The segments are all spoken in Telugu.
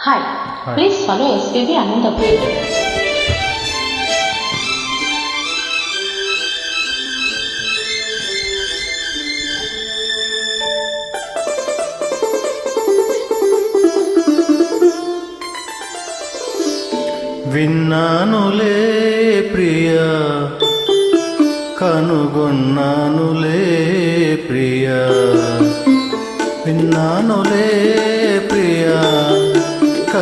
Hi, please follow SPB Anandapur. విన్నానులే ప్రియా కనుగొన్నానులే ప్రియా. విన్నానులే ప్రియా.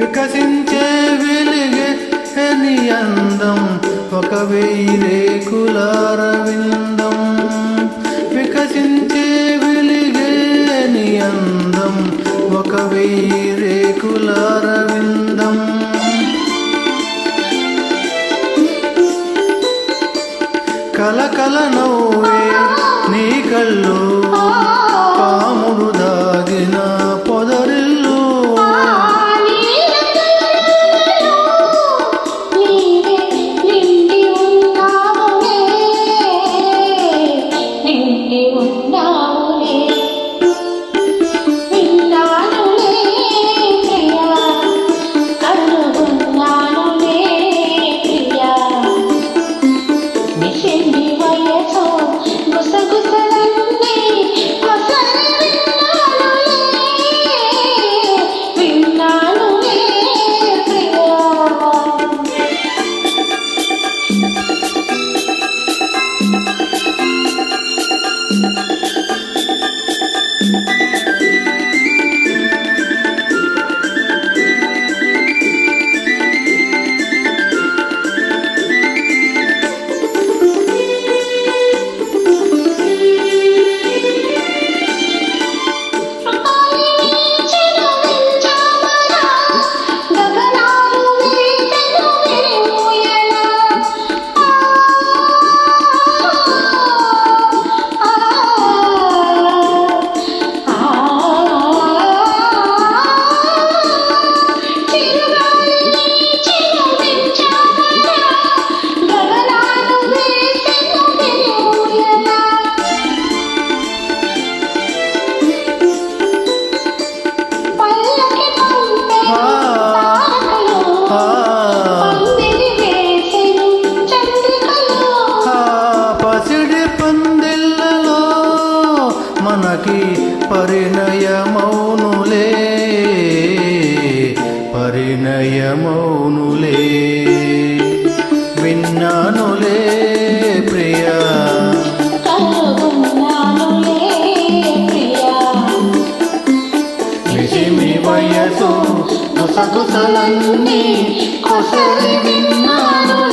వికసించే వెలిగే నీ అందం. ఒక వెయ్యి రేకులార విందం వికసించే వెలిగే నీ అందం. ఒక వెయ్యి రేకులార విందం కలకల నవ్వే నీ కళ్ళు. పాముడు దాగిన పొద సొగసలన్నీ కొసరి విన్నాను.